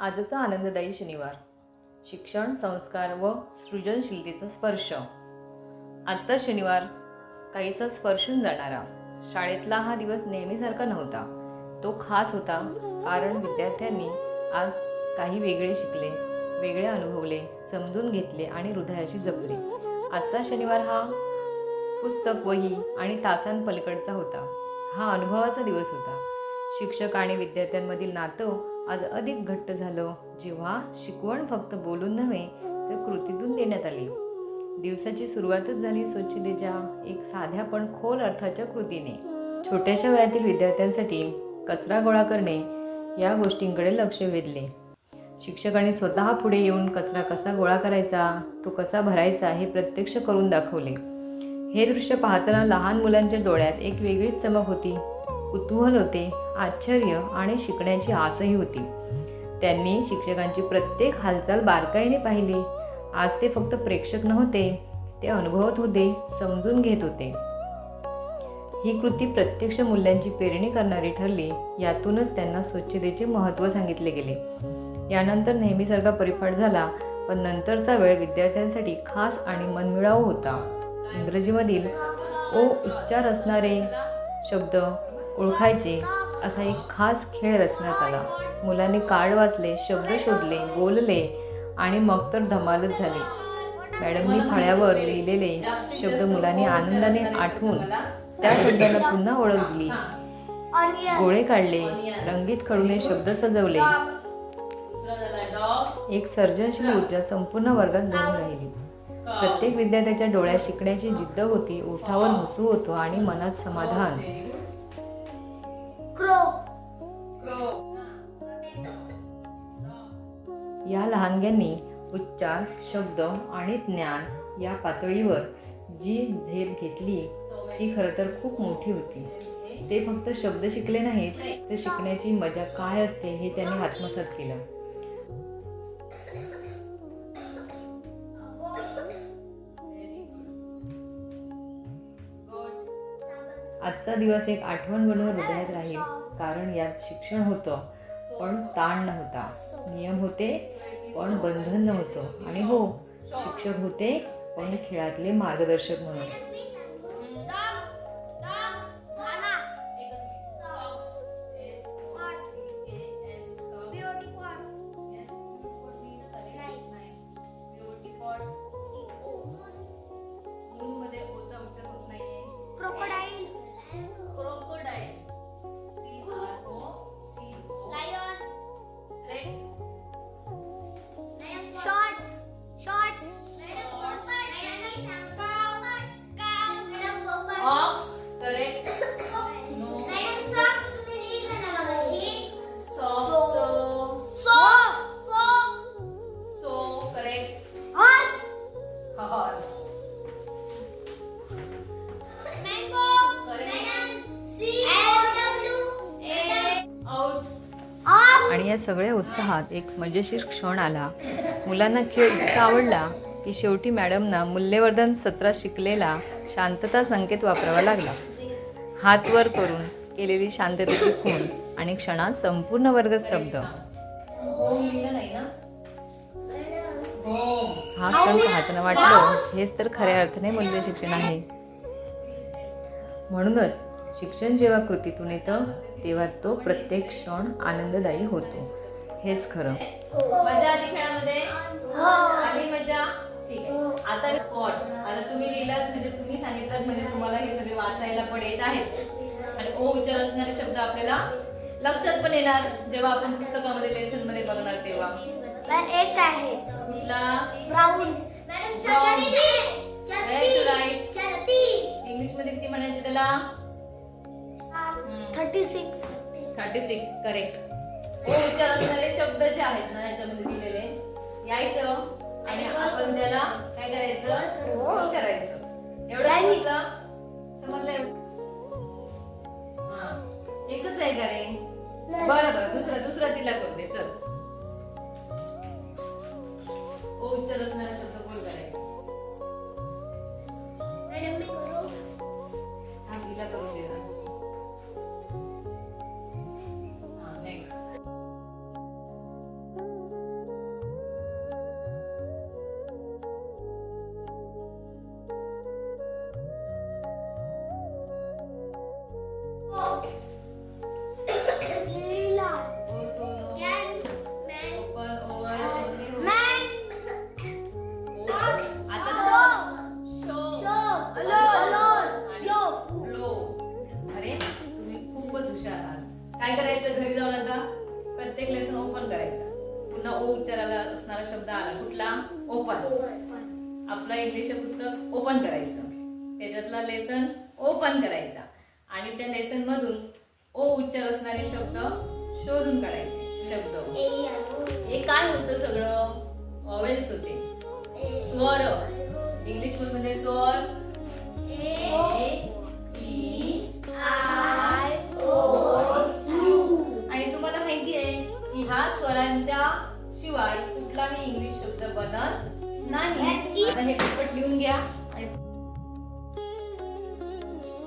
आजचा आनंददायी शनिवार. शिक्षण संस्कार व सृजनशीलतेचा स्पर्श. आजचा शनिवार काहीसा स्पर्शून जाणारा. शाळेतला हा दिवस नेहमीसारखा नव्हता. तो खास होता कारण विद्यार्थ्यांनी आज काही वेगळे शिकले वेगळे अनुभवले समजून घेतले आणि हृदयाशी जपले. आजचा शनिवार हा पुस्तक वही आणि तासांपलीकडचा होता. हा अनुभवाचा दिवस होता. शिक्षक आणि विद्यार्थ्यांमधील नातं आज अधिक घट्ट झालं. जेव्हा शिकवण फक्त बोलून नव्हे तर कृतीतून देण्यात आली. दिवसाची सुरुवातच झाली स्वच्छतेच्या एक साध्या पण खोल अर्थाच्या कृतीने. छोट्याशा वयातील विद्यार्थ्यांसाठी कचरा गोळा करणे या गोष्टींकडे लक्ष वेधले. शिक्षकांनी स्वतः पुढे येऊन कचरा कसा गोळा करायचा तो कसा भरायचा हे प्रत्यक्ष करून दाखवले. हे दृश्य पाहताना लहान मुलांच्या डोळ्यात एक वेगळीच चमक होती. कुतूहल होते आश्चर्य आणि शिकण्याची आसही होती. त्यांनी शिक्षकांची प्रत्येक हालचाल बारकाईने पाहिली. आज ते फक्त प्रेक्षक नव्हते ते अनुभवत होते समजून घेत होते. ही कृती प्रत्यक्ष मूल्यांची पेरणी करणारी ठरली यातूनच त्यांना स्वच्छतेचे महत्त्व सांगितले गेले. यानंतर नेहमीसारखा परिपाठ झाला पण नंतरचा वेळ विद्यार्थ्यांसाठी खास आणि मनमिळावू होता. इंग्रजीमधील ओ उच्चार असणारे शब्द ओळखायचे असा एक खास खेळ रचण्यात आला. मुलांनी कार्ड वाचले शब्द शोधले बोलले आणि मग तर धमालच झाली. मॅडमनी फळ्यावर लिहिलेले शब्द मुलांनी आनंदाने आठवून त्या शब्दांना पुन्हा ओळख दिली गोळे काढले रंगीत खडूने शब्द सजवले. एक सर्जनशील ऊर्जा संपूर्ण वर्गात जमून राहिली. प्रत्येक विद्यार्थ्याच्या डोळ्यात शिकण्याची जिद्द होती ओठावर हसू होतो आणि मनात समाधान. या लहानग्यांनी उच्चार शब्द आणि ज्ञान या पातळीवर जी झेप घेतली ती खरं तर खूप मोठी होती. ते फक्त शब्द शिकले नाहीत तर शिकण्याची मजा काय असते हे त्यांनी आत्मसात केलं. आजचा दिवस एक आठवण बनवून हृदयात राहील कारण यात शिक्षण होतं. पण ताण नव्हता. नियम होते पण बंधन नव्हतं. आणि हो शिक्षक होते पण खेळातले मार्गदर्शक म्हणून. या सगळ्या उत्साहात एक मजेशीर क्षण आला. मुलांना खेळ इतका आवडला की शेवटी मॅडमना मूल्यवर्धन सत्रात शिकलेला शांतता संकेत वापरावा लागला. हात वर करून केलेली शांततेची खूण आणि क्षणात संपूर्ण वर्ग स्तब्ध. हा क्षण पाहताना वाटलं हेच तर खऱ्या अर्थाने मूल्य शिक्षण आहे. म्हणूनच शिक्षण जेव्हा कृतीतून येतं तेव्हा तो प्रत्येक क्षण आनंददायी होतो. हेच खरं. मजा आली खेळामध्ये? आली मजा? ठीक आहे. आता स्पॉट आता तुम्ही लिहिलात म्हणजे तुम्ही सांगितलं म्हणजे तुम्हाला हे सगळे वाचायला पण येत आहेत. आणि ओ उच्चार असणारे शब्द आपल्याला लक्षात पण येणार जेव्हा आपण पुस्तकामध्ये लेसनमध्ये बघणार तेव्हा. एक आहे. कुठला? Brown right. इंग्लिशमध्ये किती म्हणायचे त्याला? Thirty six. Thirty six correct ओ उच्चार असणारे शब्द जे आहेत ना याच्यामध्ये दिलेले यायचं आणि आपण त्याला काय करायचं? रोल करायचं. एवढं समजलं? समजलं? हा. एकच आहे का रे? बरं बरं. दुसरा दुसरा तिला करू दे. चल. ओ उच्चार असणारा शब्द. आपलं इंग्लिशचं पुस्तक ओपन करायचं. त्याच्यातला लेसन ओपन करायचा. आणि त्या लेसन मधून ओ उच्चार असणारे शब्द शोधून काढायचे. शब्द. हे काय होतं सगळं? ऑवेल्स होते. स्वर. इंग्लिशमध्ये स्वर. आणि तुम्हाला माहिती आहे की ह्या स्वरांच्या शिवाय कुठलाही इंग्लिश शब्द बनत नाही. आता हे पटपट लिहून घ्या.